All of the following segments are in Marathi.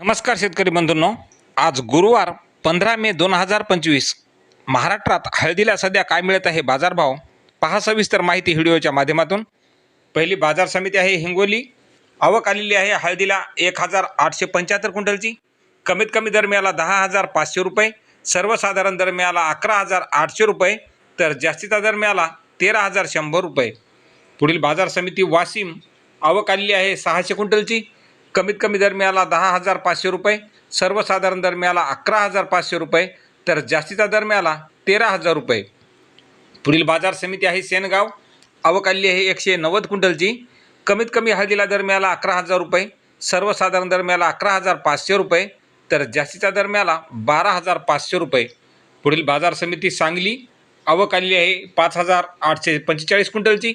नमस्कार शेतकरी बंधूंनो. आज गुरुवार पंधरा मे दोन हजार पंचवीस. महाराष्ट्रात हळदीला सध्या काय मिळत आहे बाजारभाव? पहा सविस्तर माहिती व्हिडिओच्या माध्यमातून. पहिली बाजार समिती आहे हिंगोली. आवक आलेली आहे हळदीला एक हजार आठशे पंच्याहत्तर क्विंटलची. कमीत कमी दर मिळाला दहा हजार पाचशे रुपये. सर्वसाधारण दर मिळाला अकरा हजार आठशे रुपये. तर जास्तीचा दर मिळाला तेरा हजार शंभर रुपये. पुढील बाजार समिती वाशिम. आवक आलेली आहे सहाशे क्विंटलची. कमीत कमी दर मिळाला दहा हजार पाचशे रुपये सर्वसाधारण दर मिळाला अकरा हजार पाचशे रुपये तर जास्तीचा दर मिळाला तेरा हजार रुपये. पुढील बाजार समिती आहे सेनगाव. अवकाल्य हे आहे एकशे नव्वद क्विंटलची. कमीत कमी हळदीला दर मिळाला अकरा हजार रुपये सर्वसाधारण दर मिळाला अकरा हजार पाचशे रुपये तर जास्तीचा दर मिळाला बारा हजार पाचशे रुपये. पुढील बाजार समिती सांगली. आवक आहे पाच हजार आठशे पंचेचाळीस क्विंटलची.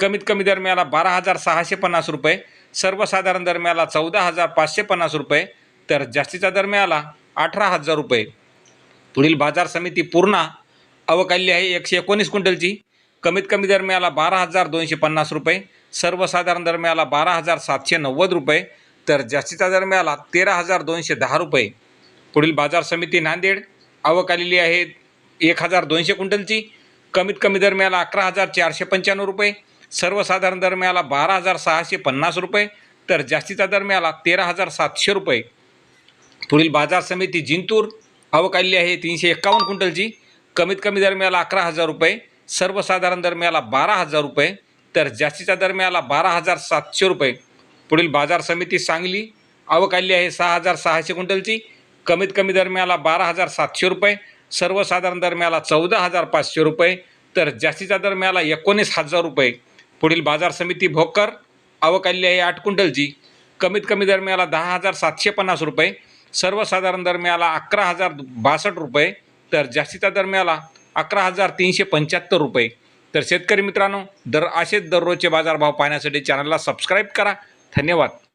कमीत कमी दर मिळाला बारा हजार सहाशे पन्नास रुपये सर्वसाधारण दर मिळाला चौदा हजार पाचशे पन्नास रुपये तर जास्तीचा दर मिळाला अठरा हजार रुपये. पुढील बाजार समिती पूर्णा अवकाली आहे एकशे एकोणीस क्विंटलची. कमीत कमी दर मिळाला बारा हजार दोनशे पन्नास रुपये. सर्वसाधारण दर मिळाला बारा हजार सातशे नव्वद रुपये तर जास्तीचा दर मिळाला तेरा हजार दोनशे दहा रुपये. पुढील बाजार समिती नांदेड आवक आलेली आहे एक हजार दोनशे क्विंटलची. कमीत कमी दर मिळाला अकरा हजार चारशे पंच्याण्णव रुपये सर्वसाधारण दर मिळाला बारा हजार सहाशे पन्नास रुपये तर जास्तीचा दर मिळाला तेरा हजार सातशे रुपये. पुढील बाजार समिती जिंतूर अवकाली आहे तीनशे एक्कावन्न क्विंटलची. कमीत कमी दर मिळाला अकरा हजार रुपये सर्वसाधारण दर मिळाला बारा हजार रुपये तर जास्तीचा दर मिळाला बारा हजार सातशे रुपये. पुढील बाजार समिती सांगली आवक आहे सहा हजार सहाशे क्विंटलची. कमीत कमी दर मिळाला बारा हजार सातशे रुपये सर्वसाधारण दर मिळाला चौदा हजार पाचशे रुपये तर जास्तीचा दर मिळाला एकोणीस हजार रुपये. पुढील बाजार समिती भोकर आवक आलेली आहे आठ क्विंटलची. कमीत कमी दर मिळाला दहा हजार सातशे पन्नास रुपये सर्वसाधारण दर मिळाला अकरा हजार बासष्ट रुपये तर जास्तीचा दर मिळाला अकरा हजार तीनशे पंच्याहत्तर रुपये. तर शेतकरी मित्रांनो दर असेच दररोजचे बाजारभाव पाहण्यासाठी चॅनलला सबस्क्राईब करा. धन्यवाद.